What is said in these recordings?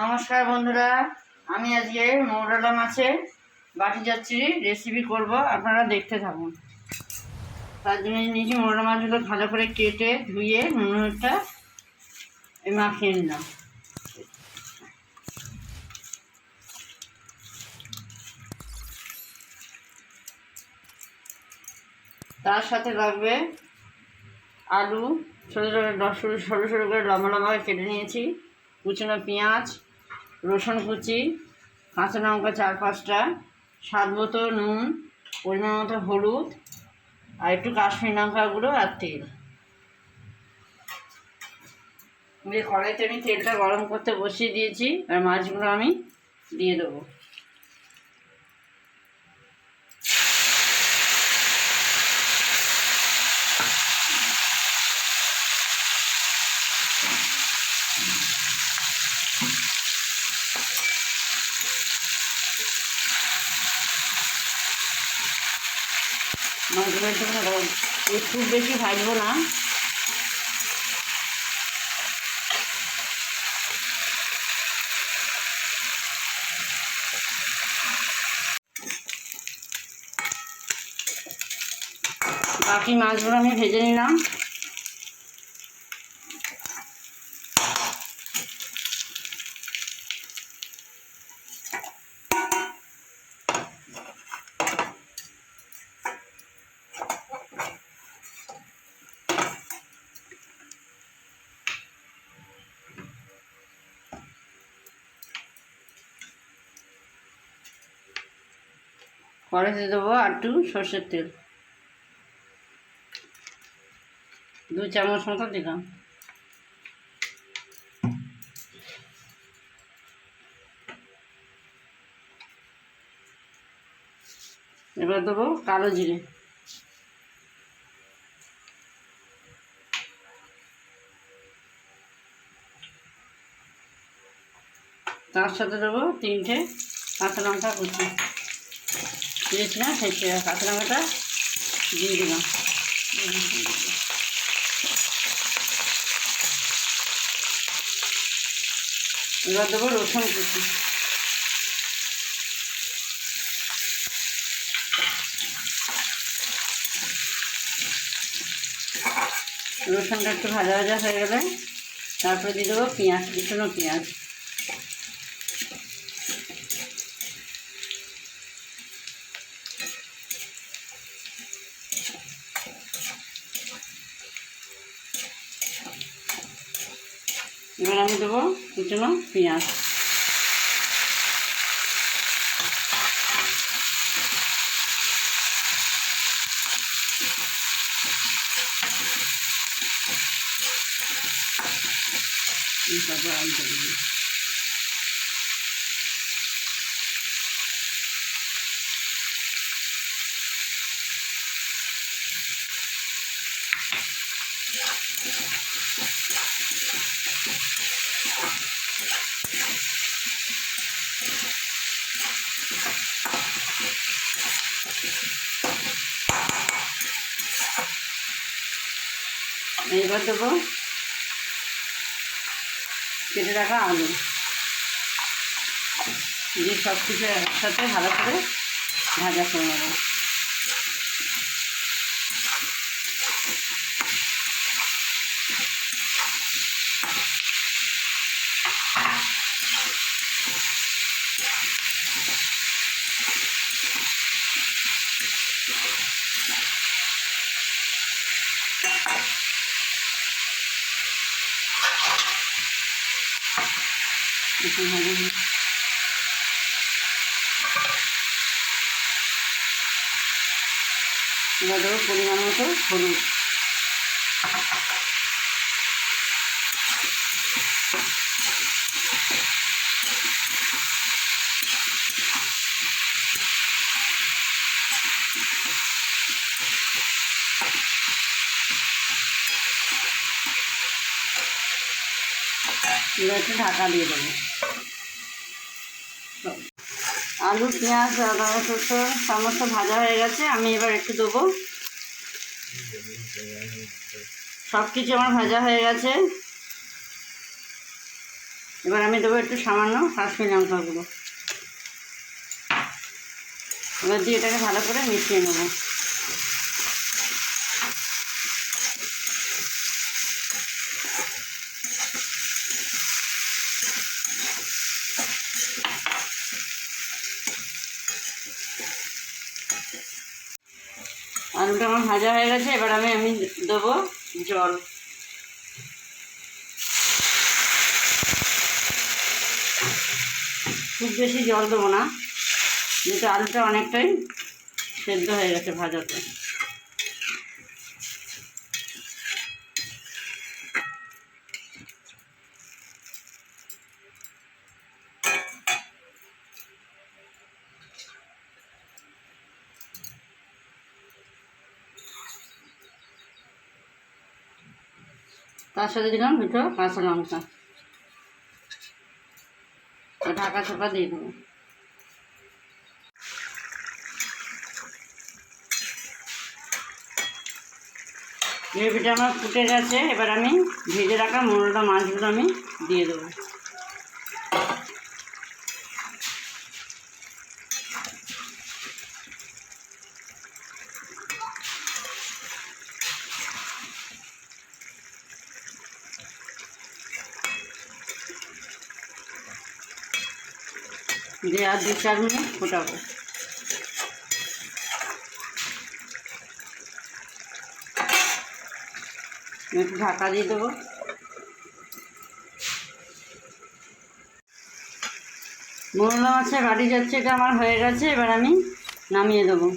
নমস্কার বন্ধুরা, আমি আজকে মৌরালা মাছের বাটি যাচ্ছি রেসিপি করব, আপনারা দেখতে থাকুন। তার জন্য নিয়েছি মৌরালা মাছগুলো ভালো করে কেটে ধুয়ে নুনটা মাখিয়ে নিলাম। তার সাথে লাগবে আলু, ছোটো ছোটো সরু সরু করে লম্বা লম্বা কেটে নিয়েছি, কুচনো পেঁয়াজ রসুন কুচি, কাঁচা লঙ্কা চার পাঁচটা, স্বাদ মতো নুন, পরিমাণ মতো হলুদ, আর একটু কাশ্মীর লঙ্কা গুঁড়ো আর তেল। কড়াইতে আমি তেলটা গরম করতে বসিয়ে দিয়েছি, আর মাছগুলো আমি দিয়ে দেবো। মাছগুলো একটু খুব বেশি ভাজবো না। বাকি মাছগুলো আমি ভেজে নিলাম। কড়াইতে দেবো একটু সর্ষের তেল। দু চামচ মতো দিলাম। এবার দেবো কালো জিরে। তার সাথে দেবো তিনটে কাঁচা লঙ্কা কুচি। দিয়েছিলাম সেই কাঁচা দিয়ে দিলাম। এবার দেবো রসুন কুচি। রসুনটা একটু ভাজা ভাজা হয়ে গেলে তারপরে দিয়ে দেবো পেঁয়াজ কুচনো পেঁয়াজ। এবার আমি দেবো কুচনো পেঁয়াজ। তারপর আমি দেবো। এবার দেবো কেটে রাখা আলু। দিয়ে সব কিছু একসাথে ভালো করে ভাজা করে নেব। ভালো করে। এবার পরিমাণ মতো হলুদ একটু ঢাকা দিয়ে দেবো। আলু, পেঁয়াজ টমেটো সমস্ত ভাজা হয়ে গেছে, আমি এবার একটু দেবো। সব কিছু আমার ভাজা হয়ে গেছে। এবার আমি দেবো একটু সামান্য কাশ্মীর লঙ্কা গুঁড়ো এবার দিয়ে এটাকে ভালো করে মিশিয়ে নেব। আলুটা আমার ভাজা হয়ে গেছে, এবার আমি আমি দেবো জল। খুব বেশি জল দেবো না কিন্তু আলুটা অনেকটাই সেদ্ধ হয়ে গেছে ভাজাতে। তার সাথে দিলাম দুটো কাঁচা লঙ্কা। ঢাকা চাপা দিয়ে দেবো। গ্রেভিটা আমার ফুটে গেছে, এবার আমি ভেজে রাখা মোরলা মাছগুলো আমি দিয়ে দেবো। দিয়ে আর দু চার মিনিট ফোটাবো। একটু ঢাকা দিয়ে দেবো। মোরলা মাছের বাড়ি যাচ্ছে, এটা আমার হয়ে গেছে, এবার আমি নামিয়ে দেবো।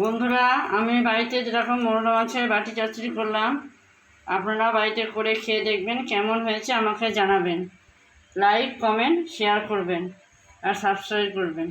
বন্ধুরা, আমি বাড়িতে যেরকম মোরলা মাছের বাটি চাচড়ি করলাম। আপনারা বাড়িতে করে খেয়ে দেখবেন কেমন হয়েছে, আমাকে জানাবেন। লাইক কমেন্ট শেয়ার করবেন আর সাবস্ক্রাইব করবেন।